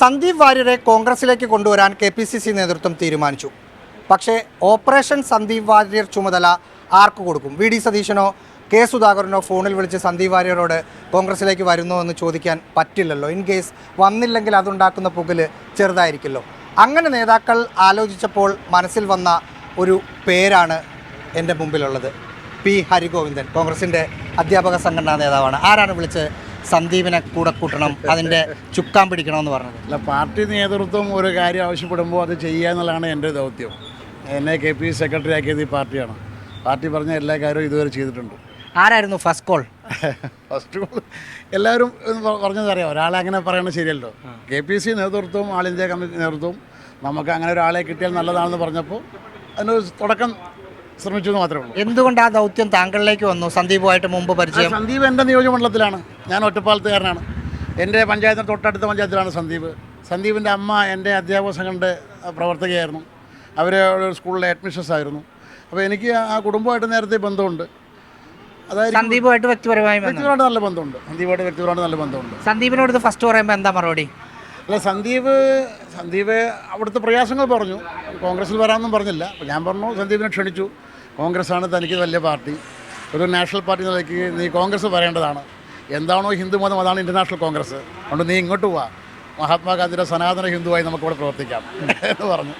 സന്ദീപ് വാര്യരെ കോൺഗ്രസിലേക്ക് കൊണ്ടുവരാൻ K P C C നേതൃത്വം തീരുമാനിച്ചു. പക്ഷേ ഓപ്പറേഷൻ സന്ദീപ് വാര്യർ ചുമതല ആർക്ക് കൊടുക്കും? വി ഡി സതീശനോ കെ സുധാകരനോ ഫോണിൽ വിളിച്ച് സന്ദീപ് വാര്യരോട് കോൺഗ്രസിലേക്ക് വരുന്നോ എന്ന് ചോദിക്കാൻ പറ്റില്ലല്ലോ. ഇൻ കേസ് വന്നില്ലെങ്കിൽ അതുണ്ടാക്കുന്ന പുകൽ ചെറുതായിരിക്കല്ലോ അങ്ങനെ നേതാക്കൾ ആലോചിച്ചപ്പോൾ മനസ്സിൽ വന്ന ഒരു പേരാണ് എന്റെ മുമ്പിലുള്ളത്. പി. ഹരിഗോവിന്ദൻ കോൺഗ്രസിന്റെ അധ്യാപക സംഘടനാ നേതാവാണ്. ആരാണ് വിളിച്ച് സന്ദീപിനെ കൂടെ കൂട്ടണം അതിന്റെ ചുക്കാൻ പിടിക്കണമെന്ന് പറഞ്ഞത്. അല്ല പാർട്ടി നേതൃത്വം ഒരു കാര്യം ആവശ്യപ്പെടുമ്പോൾ അത് ചെയ്യുക എന്നുള്ളതാണ് എന്റെ ദൗത്യം. എന്നെ കെ പി സെക്രട്ടറി ആക്കിയത് ഈ പാർട്ടിയാണ്. പാർട്ടി പറഞ്ഞ എല്ലാ കാര്യവും ഇതുവരെ ചെയ്തിട്ടുണ്ട്. ആരായിരുന്നു ഫസ്റ്റ് കോൾ ഫസ്റ്റ് കോൾ എല്ലാവരും പറഞ്ഞതറിയാം ഒരാളെ അങ്ങനെ പറയണത് ശരിയല്ലോ. കെ പി സി നേതൃത്വവും ആൾ ഇന്ത്യ കമ്മിറ്റി നേതൃത്വവും നമുക്ക് അങ്ങനെ ഒരാളെ കിട്ടിയാൽ നല്ലതാണെന്ന് പറഞ്ഞപ്പോൾ അതിനൊരു തുടക്കം ശ്രമിച്ചു എന്ന് മാത്രമേ ഉള്ളൂ. എന്തുകൊണ്ട് ആ ദൗത്യം താങ്കളിലേക്ക് വന്നു? സന്ദീപുമായിട്ട് മുമ്പ് പരിചയം. സന്ദീപ് എന്റെ നിയോജകമണ്ഡലത്തിലാണ്. ഞാൻ ഒറ്റപ്പാലത്തുകാരനാണ്. എന്റെ പഞ്ചായത്തിന് തൊട്ടടുത്ത പഞ്ചായത്തിലാണ് സന്ദീപ്. സന്ദീപിന്റെ അമ്മ എന്റെ അധ്യാപക സംഘടന പ്രവർത്തകയായിരുന്നു അവർ സ്കൂളിലെ അഡ്മിഷൻസ് ആയിരുന്നു. അപ്പോൾ എനിക്ക് ആ കുടുംബമായിട്ട് നേരത്തെ ബന്ധമുണ്ട്. അതായത് സന്ദീപുമായിട്ട് വ്യക്തിപരമായി വ്യക്തിപരമായിട്ട് നല്ല ബന്ധമുണ്ട്. സന്ദീപായിട്ട് വ്യക്തിപരമായിട്ട് നല്ല ബന്ധമുണ്ട്. സന്ദീപിനോട് ഇത് ഫസ്റ്റ് പറയുമ്പോൾ എന്താ മറുപടി? അല്ല സന്ദീപ് സന്ദീപ് അവിടുത്തെ പ്രയാസങ്ങൾ പറഞ്ഞു. കോൺഗ്രസ്സിൽ വരാമെന്നും പറഞ്ഞില്ല. അപ്പോൾ ഞാൻ പറഞ്ഞു സന്ദീപിനെ ക്ഷണിച്ചു. കോൺഗ്രസ്സാണ് തനിക്ക് വലിയ പാർട്ടി. ഒരു നാഷണൽ പാർട്ടി നിലയ്ക്ക് നീ കോൺഗ്രസ് പറയേണ്ടതാണ്. എന്താണോ ഹിന്ദു മതം അതാണ് ഇന്റർനാഷണൽ കോൺഗ്രസ്. അതുകൊണ്ട് നീ ഇങ്ങോട്ട് പോവാ. മഹാത്മാഗാന്ധിയുടെ സനാതന ഹിന്ദുവായി നമുക്കിവിടെ പ്രവർത്തിക്കാം എന്ന് പറഞ്ഞു.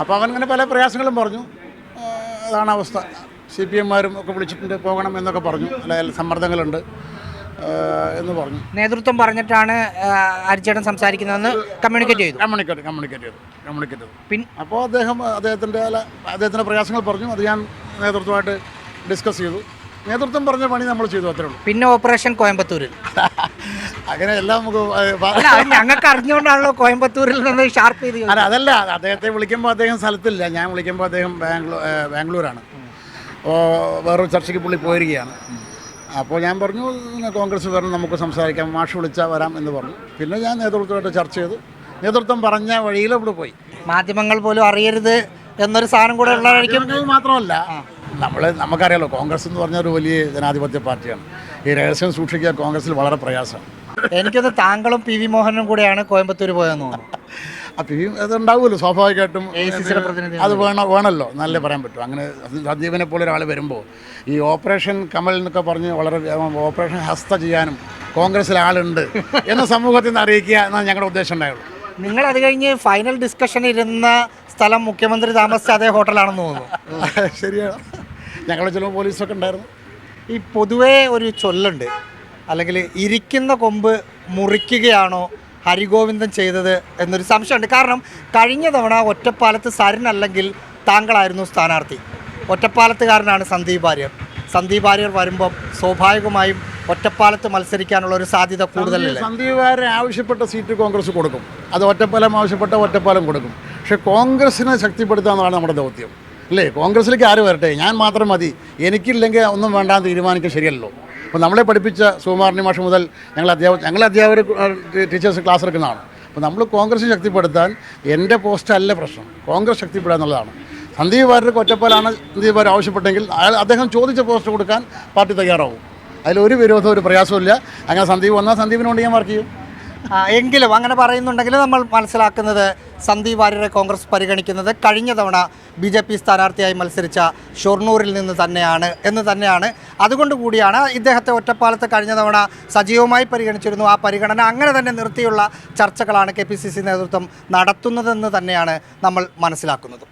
അപ്പോൾ അവൻ ഇങ്ങനെ പല പ്രയാസങ്ങളും പറഞ്ഞു. അതാണ് അവസ്ഥ. സി പി എമ്മാരും ഒക്കെ വിളിച്ചിട്ടുണ്ട് പോകണം എന്നൊക്കെ പറഞ്ഞു. അല്ല സമ്മർദ്ദങ്ങളുണ്ട്. എന്ന് പറഞ്ഞു. നേതൃത്വം പറഞ്ഞിട്ടാണ് അരിച്ചേടൻ സംസാരിക്കുന്നതെന്ന് കമ്മ്യൂണിക്കേറ്റ് ചെയ്തു. കമ്മ്യൂണിക്കേറ്റ് കമ്മ്യൂണിക്കേറ്റ് ചെയ്തു കമ്മ്യൂണിക്കേറ്റ് ചെയ്തു. പിന്നെ അപ്പോൾ അദ്ദേഹം അദ്ദേഹത്തിന്റെ അദ്ദേഹത്തിന്റെ പ്രയാസങ്ങൾ പറഞ്ഞു അത് ഞാൻ നേതൃത്വമായിട്ട് ഡിസ്കസ് ചെയ്തു. നേതൃത്വം പറഞ്ഞ പണി നമ്മൾ ചെയ്തു അത്രേ ഉള്ളൂ. പിന്നെ ഓപ്പറേഷൻ കോയമ്പത്തൂരിൽ. അങ്ങനെ എല്ലാം നമുക്ക് ഞങ്ങൾക്ക് അറിഞ്ഞുകൊണ്ടാണല്ലോ കോയമ്പത്തൂരിൽ നിന്ന് ഷാർപ്പ് ചെയ്ത് അല്ല അതല്ല അദ്ദേഹത്തെ വിളിക്കുമ്പോൾ അദ്ദേഹം സ്ഥലത്തില്ല. ഞാൻ വിളിക്കുമ്പോൾ അദ്ദേഹം ബാംഗ്ലൂർ ബാംഗ്ലൂരാണ്. അപ്പോൾ വേറൊരു ചർച്ചയ്ക്ക് പുള്ളി പോയിരിക്കുകയാണ്. അപ്പോൾ ഞാൻ പറഞ്ഞു "ഇങ്ങനെ കോൺഗ്രസ് വരണം നമുക്ക് സംസാരിക്കാം മാഷ് വിളിച്ചാൽ വരാം എന്ന് പറഞ്ഞു. പിന്നെ ഞാൻ നേതൃത്വമായിട്ട് ചർച്ച ചെയ്തു. നേതൃത്വം പറഞ്ഞ വഴിയിൽ അവിടെ പോയി. മാധ്യമങ്ങൾ പോലും അറിയരുത് എന്നൊരു സാധനം കൂടെ ഉള്ളതായിരിക്കും മാത്രമല്ല നമ്മൾ നമുക്കറിയാലോ കോൺഗ്രസ് എന്ന് പറഞ്ഞ ഒരു വലിയ ജനാധിപത്യ പാർട്ടിയാണ്. ഈ രഹസ്യം സൂക്ഷിക്കുക കോൺഗ്രസിൽ വളരെ പ്രയാസമാണ്. എനിക്കൊന്ന് താങ്കളും പി വി മോഹനും കൂടെയാണ് കോയമ്പത്തൂർ പോയെന്ന് തോന്നുന്നു. അപ്പം ഈ അതുണ്ടാവുമല്ലോ സ്വാഭാവികമായിട്ടും. AICC യുടെ പ്രതിനിധി അത് വേണം വേണമല്ലോ നല്ല പറയാൻ പറ്റും. അങ്ങനെ സന്ദീപിനെ പോലെ ഒരാൾ വരുമ്പോൾ ഈ ഓപ്പറേഷൻ കമൽ എന്നൊക്കെ പറഞ്ഞ് വളരെ ഓപ്പറേഷൻ ഹസ്ത ചെയ്യാനും കോൺഗ്രസിൽ ആളുണ്ട് എന്ന സമൂഹത്തിൽ നിന്ന് അറിയിക്കുക എന്നാണ് ഞങ്ങളുടെ ഉദ്ദേശം ഉണ്ടായുള്ളൂ. നിങ്ങൾ അത് കഴിഞ്ഞ് ഫൈനൽ ഡിസ്കഷൻ ഇരുന്ന സ്ഥലം മുഖ്യമന്ത്രി താമസിച്ച അതേ ഹോട്ടലാണെന്ന് തോന്നുന്നു. ശരിയാണ്. ഞങ്ങളുടെ ചില പോലീസൊക്കെ ഉണ്ടായിരുന്നു. ഈ പൊതുവേ ഒരു ചൊല്ലുണ്ട്. അല്ലെങ്കിൽ ഇരിക്കുന്ന കൊമ്പ് മുറിക്കുകയാണോ ഹരിഗോവിന്ദൻ ചെയ്തത് എന്നൊരു സംശയമുണ്ട്. കാരണം കഴിഞ്ഞ തവണ ഒറ്റപ്പാലത്ത് സരൻ അല്ലെങ്കിൽ താങ്കളായിരുന്നു സ്ഥാനാർത്ഥി. ഒറ്റപ്പാലത്തുകാരനാണ് സന്ദീപ് ആര്യർ സന്ദീപ് ആര്യർ വരുമ്പം സ്വാഭാവികമായും ഒറ്റപ്പാലത്ത് മത്സരിക്കാനുള്ള ഒരു സാധ്യത കൂടുതലല്ലേ? സന്ദീപ് വാര്യർ ആവശ്യപ്പെട്ട സീറ്റ് കോൺഗ്രസ് കൊടുക്കും. അത് ഒറ്റപ്പാലം ആവശ്യപ്പെട്ട ഒറ്റപ്പാലം കൊടുക്കും. പക്ഷേ കോൺഗ്രസിനെ ശക്തിപ്പെടുത്തുക എന്നതാണ് നമ്മുടെ ദൗത്യം. അല്ലേ? കോൺഗ്രസിലേക്ക് ആര് വരട്ടെ? ഞാൻ മാത്രം മതി. എനിക്കില്ലെങ്കിൽ ഒന്നും വേണ്ടാന്ന് തീരുമാനിക്കാൻ ശരിയല്ലോ അപ്പോൾ നമ്മളെ പഠിപ്പിച്ച സുകുമാരനി മാഷ് മുതൽ ഞങ്ങൾ അധ്യാപക ഞങ്ങൾ അധ്യാപകർ ടീച്ചേഴ്സ് ക്ലാസ് എടുക്കുന്നതാണ്. അപ്പോൾ നമ്മൾ കോൺഗ്രസ് ശക്തിപ്പെടുത്താൻ എന്റെ പോസ്റ്റ് അല്ല പ്രശ്നം. കോൺഗ്രസ് ശക്തിപ്പെടുക എന്നുള്ളതാണ്. സന്ദീപ് വാര്യർക്ക് ഒറ്റപ്പാലാണ് സന്ദീപ് വാര്യർ ആവശ്യപ്പെട്ടെങ്കിൽ അയാൾ അദ്ദേഹം ചോദിച്ച പോസ്റ്റ് കൊടുക്കാൻ പാർട്ടി തയ്യാറാവും. അതിലൊരു വിരോധവും ഒരു പ്രയാസമില്ല അങ്ങനെ സന്ദീപ് വന്നാൽ സന്ദീപിന് വേണ്ടി ഞാൻ വർക്ക് ചെയ്യും. എങ്കിലും അങ്ങനെ പറയുന്നുണ്ടെങ്കിൽ നമ്മൾ മനസ്സിലാക്കുന്നത് സന്ദീപ് വാര്യരെ കോൺഗ്രസ് പരിഗണിക്കുന്നത് കഴിഞ്ഞ തവണ ബി ജെ പി സ്ഥാനാർത്ഥിയായി മത്സരിച്ച ഷൊർണൂരിൽ നിന്ന് തന്നെയാണ് എന്ന് തന്നെയാണ്. അതുകൊണ്ട് കൂടിയാണ് ഇദ്ദേഹത്തെ ഒറ്റപ്പാലത്ത് കഴിഞ്ഞ തവണ സജീവമായി പരിഗണിച്ചിരുന്നു. ആ പരിഗണന അങ്ങനെ തന്നെ നിർത്തിയുള്ള ചർച്ചകളാണ് കെ പി സി സി നേതൃത്വം നടത്തുന്നതെന്ന് തന്നെയാണ് നമ്മൾ മനസ്സിലാക്കുന്നത്.